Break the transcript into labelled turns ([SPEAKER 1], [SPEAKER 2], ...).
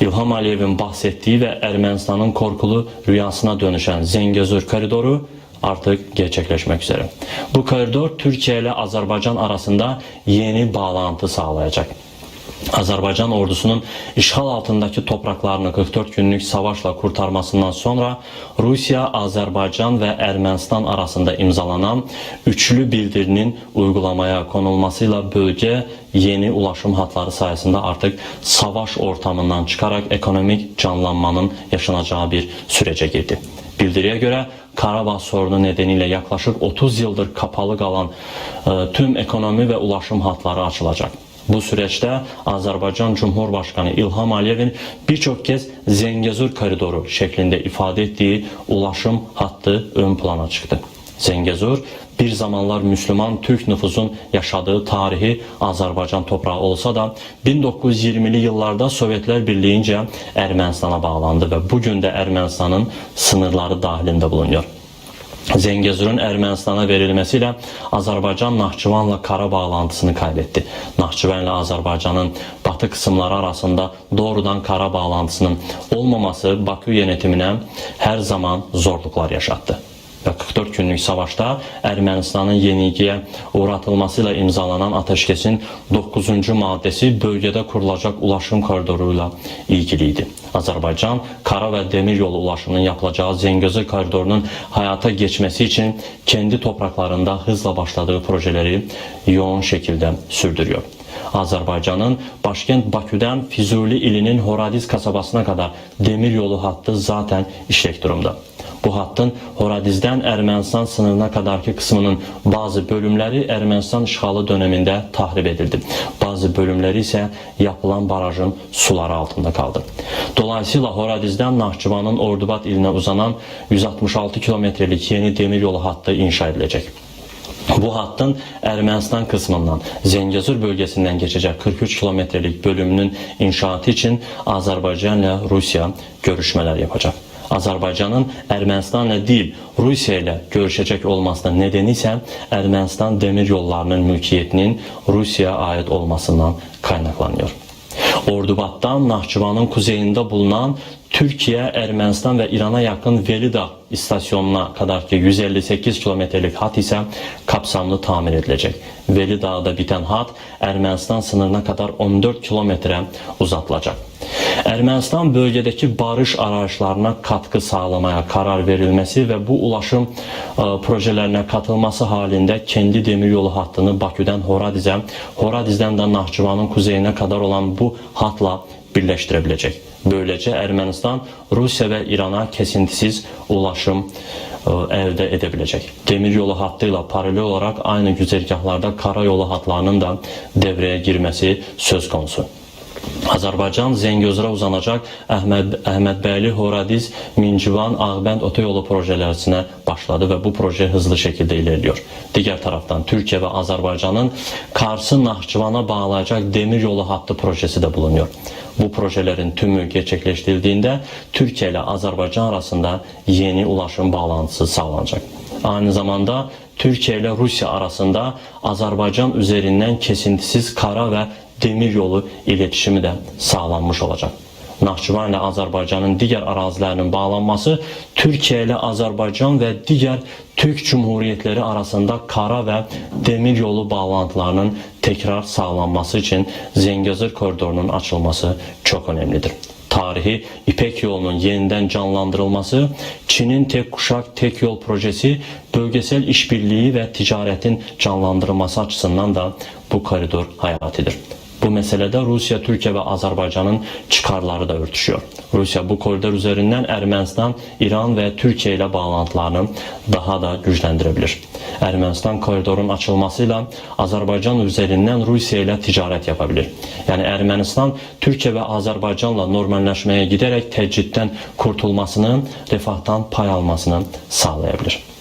[SPEAKER 1] İlham Aliyev'in bahsettiği ve Ermenistan'ın korkulu rüyasına dönüşen Zengezur koridoru artık gerçekleşmek üzere. Bu koridor Türkiye ile Azerbaycan arasında yeni bağlantı sağlayacak. Azerbaycan ordusunun işgal altındaki topraklarını 44 günlük savaşla kurtarmasından sonra Rusya, Azerbaycan ve Ermenistan arasında imzalanan üçlü bildirinin uygulamaya konulmasıyla bölge yeni ulaşım hatları sayesinde artık savaş ortamından çıkarak ekonomik canlanmanın yaşanacağı bir sürece girdi. Bildiriye göre Karabağ sorunu nedeniyle yaklaşık 30 yıldır kapalı kalan e, tüm ekonomi ve ulaşım hatları açılacak. Bu süreçte Azerbaycan Cumhurbaşkanı İlham Aliyev'in birçok kez Zengezur koridoru şeklinde ifade ettiği ulaşım hattı ön plana çıktı. Zengezur bir zamanlar Müslüman Türk nüfusun yaşadığı tarihi Azerbaycan toprağı olsa da 1920'li yıllarda Sovyetler Birliği'nce Ermenistan'a bağlandı ve bugün de Ermenistan'ın sınırları dahilinde bulunuyor. Zengezur'un Ermenistan'a verilmesiyle Azerbaycan Nahçıvan'la kara bağlantısını kaybetti. Nahçıvan ile Azerbaycan'ın batı kısımları arasında doğrudan kara bağlantısının olmaması Bakü yönetimine her zaman zorluklar yaşattı. Ve 44 günlük savaşta Ermenistan'ın yenilgiye uğratılmasıyla imzalanan ateşkesin 9. maddesi bölgede kurulacak ulaşım koridoruyla ilgiliydi. Azerbaycan kara ve demir yolu ulaşımının yapılacağı Zengezur koridorunun hayata geçmesi için kendi topraklarında hızla başladığı projeleri yoğun şekilde sürdürüyor. Azerbaycan'ın başkent Bakü'den Füzuli ilinin Horadiz kasabasına kadar demir yolu hattı zaten işlek durumda. Bu hattın Horadiz'den Ermənistan sınırına kadarki kısmının bazı bölümleri Ermənistan işğalı döneminde tahrip edildi. Bazı bölümleri ise yapılan barajın suları altında kaldı. Dolayısıyla Horadiz'den Nahçıvan'ın Ordubat iline uzanan 166 kilometrelik yeni demir yolu hattı inşa edilecek. Bu hattın Ermənistan kısmından Zengezur bölgesinden geçecek 43 kilometrelik bölümünün inşaatı için Azerbaycan ile Rusya görüşmeler yapacak. Azerbaycan'ın Ermənistanla değil Rusya ile görüşecek olmasının nedeni ise Ermənistan demir yollarının mülkiyetinin Rusya'ya ait olmasından kaynaklanıyor. Ordubat'tan Nahçıvan'ın kuzeyinde bulunan Türkiye, Ermənistan ve İran'a yakın Velidağ istasyonuna kadar ki 158 kilometrelik hat ise kapsamlı tamir edilecek. Velidağ'da biten hat Ermənistan sınırına kadar 14 kilometre uzatılacak. Ermənistan bölgedeki barış arayışlarına katkı sağlamaya karar verilmesi ve bu ulaşım e, projelerine katılması halinde kendi demiryolu hattını Bakü'den Horadiz'e, Horadiz'den de Nahçıvan'ın kuzeyine kadar olan bu hatla birleştirebilecek. Böylece Ermənistan Rusya ve İran'a kesintisiz ulaşım e, elde edebilecek. Demiryolu hattıyla paralel olarak aynı güzergahlarda karayolu hatlarının da devreye girmesi söz konusu. Azərbaycan Zəngözura uzanacaq Əhməd Əhmədbəyli Horadiz Mincivan Ağbənd otoyolu projelerisine başladı ve bu proje hızlı şekilde ilerliyor. Diğer taraftan Türkiye ve Azerbaycan'ın Kars'ı Nahçıvan'a bağlayacak demir yolu hattı projesi de bulunuyor. Bu projelerin tümü gerçekleştirildiğinde Türkiye ile Azerbaycan arasında yeni ulaşım bağlantısı sağlanacak. Aynı zamanda Türkiye ile Rusya arasında Azerbaycan üzerinden kesintisiz kara ve demir yolu iletişimi de sağlanmış olacak. Nahçıvan ile Azerbaycan'ın diğer arazilerinin bağlanması Türkiye ile Azerbaycan ve diğer Türk Cumhuriyetleri arasında kara ve demir yolu bağlantılarının tekrar sağlanması için Zengezur koridorunun açılması çok önemlidir tarihi İpek yolunun yeniden canlandırılması, Çin'in tek kuşak tek yol projesi, bölgesel işbirliği ve ticaretin canlandırılması açısından da bu koridor hayatidir. Bu meselede Rusya, Türkiye ve Azerbaycan'ın çıkarları da örtüşüyor. Rusya bu koridor üzerinden Ermenistan, İran ve Türkiye ile bağlantılarını daha da güçlendirebilir. Ermenistan koridorun açılmasıyla Azerbaycan üzerinden Rusya ile ticaret yapabilir. Yani Ermenistan Türkiye ve Azerbaycanla normalleşmeye giderek tecritten kurtulmasını, refahtan pay almasını sağlayabilir.